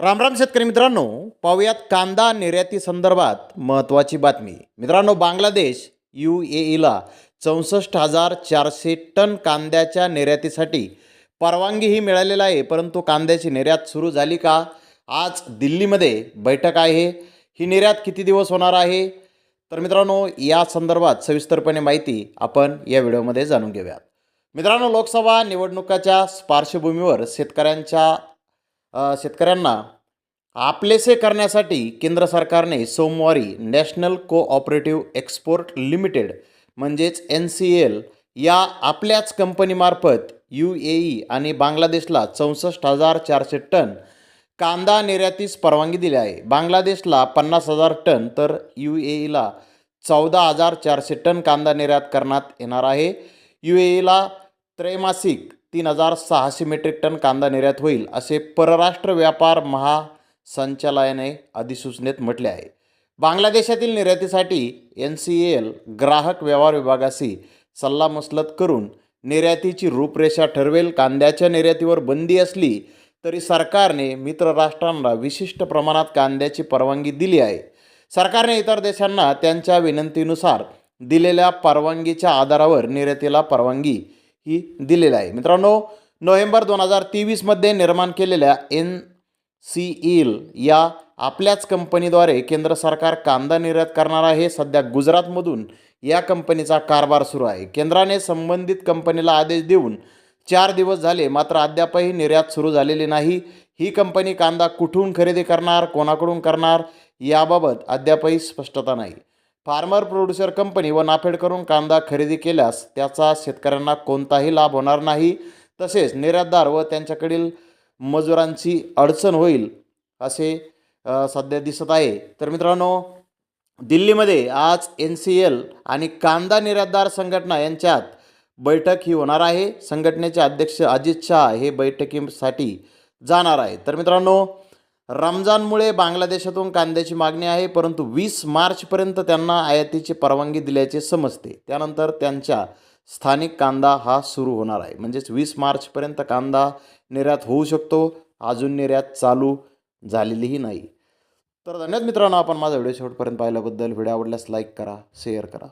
रामराम शेतकरी मित्रांनो पाहूयात कांदा निर्याती संदर्भात महत्त्वाची बातमी. मित्रांनो बांगलादेश यू ए ईला चौसष्ट हजार चारशे टन कांद्याच्या निर्यातीसाठी परवानगीही मिळालेला आहे. परंतु कांद्याची निर्यात सुरू झाली का? आज दिल्लीमध्ये बैठक आहे. ही निर्यात किती दिवस होणार आहे? तर मित्रांनो या संदर्भात सविस्तरपणे माहिती आपण या व्हिडिओमध्ये जाणून घेऊयात. मित्रांनो लोकसभा निवडणुकाच्या पार्श्वभूमीवर शेतकऱ्यांच्या शेतकऱ्यांना आपलेसे करण्यासाठी केंद्र सरकारने सोमवारी नॅशनल कोऑपरेटिव्ह एक्सपोर्ट लिमिटेड म्हणजेच एन सी एल या आपल्याच कंपनीमार्फत यू ए ई आणि बांगलादेशला चौसष्ट हजार चारशे टन कांदा निर्यातीस परवानगी दिली आहे. बांगलादेशला पन्नास हजार टन तर यू ए ईला चौदा हजार चारशे टन कांदा निर्यात करण्यात येणार आहे. यू ए ईला त्रैमासिक तीन हजार सहाशे मेट्रिक टन कांदा निर्यात होईल असे परराष्ट्र व्यापार महासंचालयाने अधिसूचनेत म्हटले आहे. बांगलादेशातील निर्यातीसाठी एन सी एल ग्राहक व्यवहार विभागाशी सल्लामसलत करून निर्यातीची रूपरेषा ठरवेल. कांद्याच्या निर्यातीवर बंदी असली तरी सरकारने मित्र राष्ट्रांना विशिष्ट प्रमाणात कांद्याची परवानगी दिली आहे. सरकारने इतर देशांना त्यांच्या विनंतीनुसार दिलेल्या परवानगीच्या आधारावर निर्यातीला परवानगी ही दिलेलं आहे. मित्रांनो नोव्हेंबर दोन हजार तेवीसमध्ये निर्माण केलेल्या एन सी ईल या आपल्याच कंपनीद्वारे केंद्र सरकार कांदा निर्यात करणार आहे. सध्या गुजरातमधून या कंपनीचा कारभार सुरू आहे. केंद्राने संबंधित कंपनीला आदेश देऊन चार दिवस झाले मात्र अद्यापही निर्यात सुरू झालेली नाही. ही कंपनी कांदा कुठून खरेदी करणार कोणाकडून करणार याबाबत अद्यापही स्पष्टता नाही. फार्मर प्रोड्युसर कंपनी व नाफेड करून कांदा खरेदी केल्यास त्याचा शेतकऱ्यांना कोणताही लाभ होणार नाही. तसेच निर्यातदार व त्यांच्याकडील मजुरांची अडचण होईल असे सध्या दिसत आहे. तर मित्रांनो दिल्लीमध्ये आज एन सी एल आणि कांदा निर्यातदार संघटना यांच्यात बैठक ही होणार आहे. संघटनेचे अध्यक्ष अजित शहा हे बैठकीसाठी जाणार आहे तर मित्रांनो रमजानमुळे बांगलादेशातून कांद्याची मागणी आहे परंतु वीस मार्चपर्यंत त्यांना आयातीची परवानगी दिल्याचे समजते. त्यानंतर त्यांच्या स्थानिक कांदा हा सुरू होणार आहे. म्हणजेच वीस मार्चपर्यंत कांदा निर्यात होऊ शकतो अजून निर्यात चालू झालेलीही नाही. तर धन्यवाद मित्रांनो आपण माझा व्हिडिओ शेवटपर्यंत पाहिल्याबद्दल. व्हिडिओ आवडल्यास लाईक करा शेअर करा.